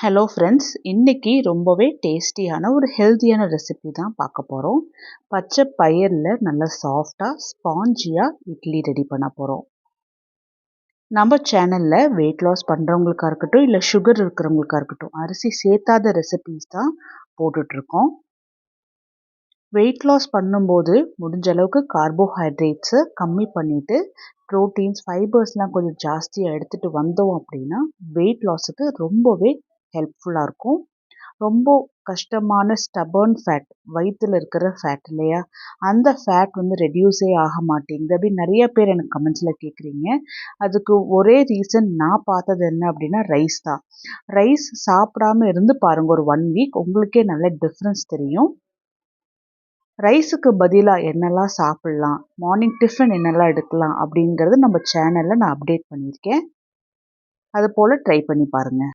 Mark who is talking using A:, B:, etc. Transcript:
A: Hello friends இன்றைக்கி ரொம்பவே டேஸ்டியான ஒரு ஹெல்த்தியான ரெசிபி தான் பார்க்க போகிறோம் பச்சை பயிரில் நல்லா சாஃப்டாக ஸ்பாஞ்சியாக இட்லி ரெடி பண்ண போகிறோம் நம்ம சேனலில் வெயிட் லாஸ் பண்ணுறவங்களுக்கா இருக்கட்டும் இல்லை சுகர் இருக்கிறவங்களுக்கா இருக்கட்டும் அரிசி சேர்த்தாத ரெசிபிஸ் தான் போட்டுட்ருக்கோம். வெயிட் லாஸ் பண்ணும்போது முடிஞ்ச அளவுக்கு கார்போஹைட்ரேட்ஸை கம்மி பண்ணிவிட்டு ப்ரோட்டீன்ஸ் ஃபைபர்ஸ்லாம் கொஞ்சம் ஜாஸ்தியாக எடுத்துகிட்டு வந்தோம் அப்படின்னா வெயிட் லாஸுக்கு ரொம்பவே ஹெல்ப்ஃபுல்லாக இருக்கும். ரொம்ப கஷ்டமான ஸ்டபர்ன் ஃபேட் வயிற்றில் இருக்கிற ஃபேட் இல்லையா? அந்த ஃபேட் வந்து ரெடியூஸே ஆக மாட்டேங்குது. அப்படின்னு நிறைய பேர் எனக்கு கமெண்ட்ஸில் கேட்குறீங்க. அதுக்கு ஒரே ரீசன் நான் பார்த்தது என்ன அப்படின்னா ரைஸ் தான். ரைஸ் சாப்பிடாம இருந்து பாருங்கள் ஒரு ஒன் வீக் உங்களுக்கே நல்ல டிஃப்ரென்ஸ் தெரியும். ரைஸுக்கு பதிலாக என்னெல்லாம் சாப்பிட்லாம்? மார்னிங் டிஃபன் என்னெல்லாம் எடுக்கலாம் அப்படிங்கிறது நம்ம சேனலில் நான் அப்டேட் பண்ணியிருக்கேன். அது போல் ட்ரை பண்ணி பாருங்கள்